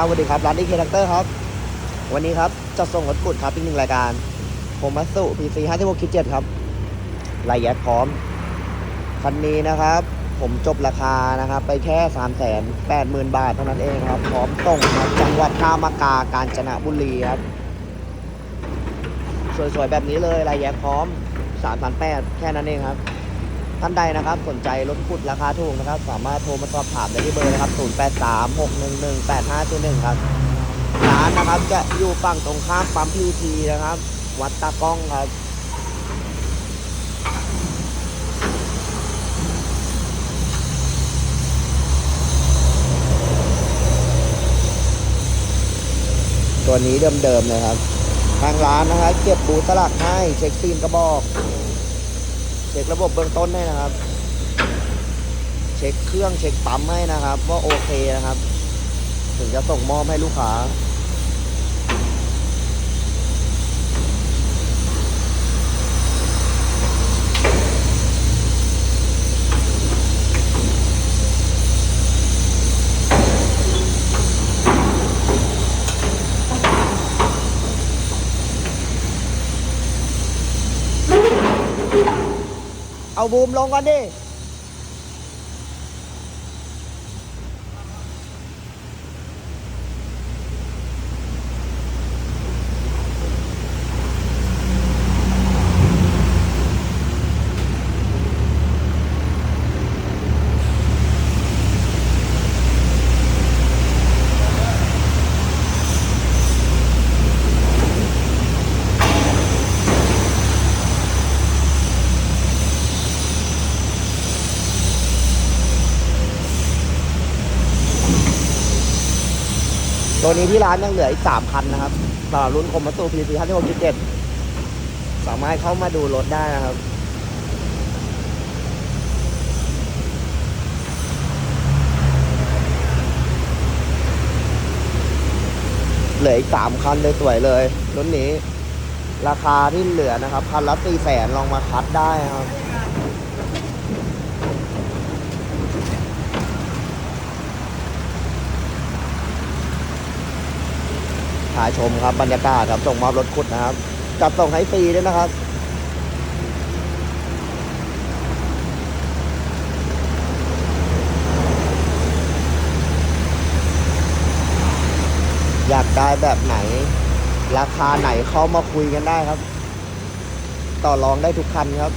ครับสวัสดีครับร้านดีเคแท็กเตอร์ครับ วันนี้ครับจะส่งรถกุดครับอีกหนึ่งรายการผมมัสสุพีซีห้าที่หกคิดเจ็ดครับรายละเอียดพร้อม คันนี้นะครับ ผมจบราคานะครับ ไปแค่สามแสนแปดหมื่นบาทเท่านั้นเองครับ พร้อมส่งครับจังหวัดท่ามากากาญจนบุรีครับ สวยๆแบบนี้เลยรายละเอียดพร้อมสามพันแปดแค่นั้นเองครับ ท่านใดนะครับ สนใจรถขุดราคาถูกนะครับ สามารถโทรมาสอบถามได้ที่เบอร์นะครับ 0836118541ครับร้านนะครับจะอยู่ฝั่งตรงข้ามปั๊มพีทีนะครับ วัดตากล้องครับตัวนี้เดิมๆเลยครับ ทางร้านนะครับเก็บบูสลักให้เช็คซีนกระบอก เช็คระบบเบื้องต้นให้นะครับ เช็คเครื่องเช็คปั๊มให้นะครับ ว่าโอเคนะครับ ถึงจะส่งมอบให้ลูกค้า เอาบูมลงก่อนดิ ตัวนี้ที่ร้านยังเหลืออีกสามคันนะครับสำหรับรุ่นคมมาสูพีซีห้าที่หกเจ็ดสามารถเข้ามาดูรถได้นะครับ เหลืออีกสามคันเลยสวยเลยรุ่นนี้ ราคาที่เหลือนะครับ คันละสี่แสนลองมาคัดได้ครับาชมครับบรรยากาศครับส่งมอบรถขุดนะครับ จัดส่งให้ฟรีด้วยนะครับอยากได้แบบไหน ราคาไหนเข้ามาคุยกันได้ครับ ต่อรองได้ทุกคันครับ